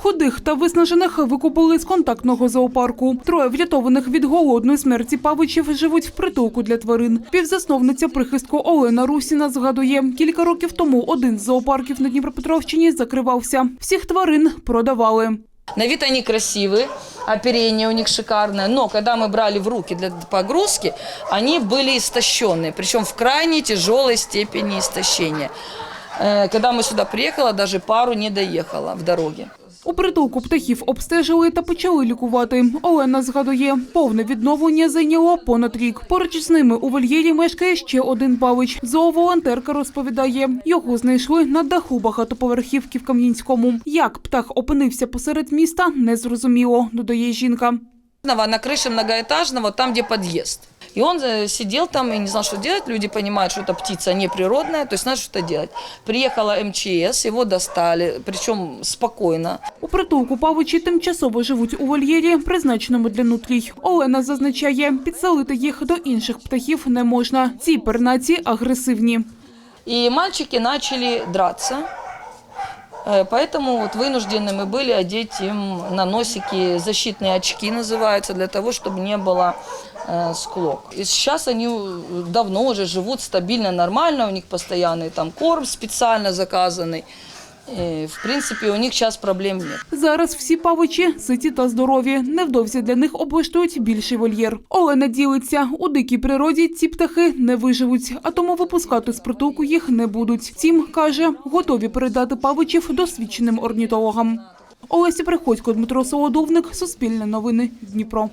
Худих та виснажених викупили з контактного зоопарку. Троє врятованих від голодної смерті павичів живуть в притулку для тварин. Півзасновниця прихистку Олена Русіна згадує, кілька років тому один з зоопарків на Дніпропетровщині закривався. Всіх тварин продавали. На вид они красивые, оперение у них шикарное, но когда мы брали в руки для погрузки, они были истощенные, причем в крайне тяжелой степени истощения. Э, Когда мы сюда приехала, даже пару не доехала в дороге. У притулку птахів обстежили та почали лікувати. Олена згадує, повне відновлення зайняло понад рік. Поруч з ними у вольєрі мешкає ще один павич. Зооволонтерка розповідає, його знайшли на даху багатоповерхівки в Кам'янському. Як птах опинився посеред міста, не зрозуміло, додає жінка. На крыше многоэтажного, там, где подъезд. И он э, сидел там и не знал, что делать. Люди понимают, что это птица неприродная, то есть надо что-то делать. Приехала МЧС, его достали, причем спокойно. У притулку павичі тимчасово живуть у вольєрі, призначеному для нутрій. Олена зазначає, підселити їх до інших птахів не можна. Ці пернаці агресивні. И мальчики начали драться. Э, Поэтому вот вынуждены мы были одеть им на носики защитные очки, называются, для того, чтобы не было э, склок. И сейчас они э, давно уже живут стабильно, нормально, у них постоянный там корм специально заказанный. И, в принципе, у них сейчас проблем нет. Зараз всі павичі ситі та здорові. Невдовзі для них облаштують більший вольєр. Олена ділиться, у дикій природі ці птахи не виживуть, а тому випускати з притулку їх не будуть. Тім, каже, готові передати павичів досвідченим орнітологам. Олеся Приходько, Дмитро Солодовник, Суспільне новини, Дніпро.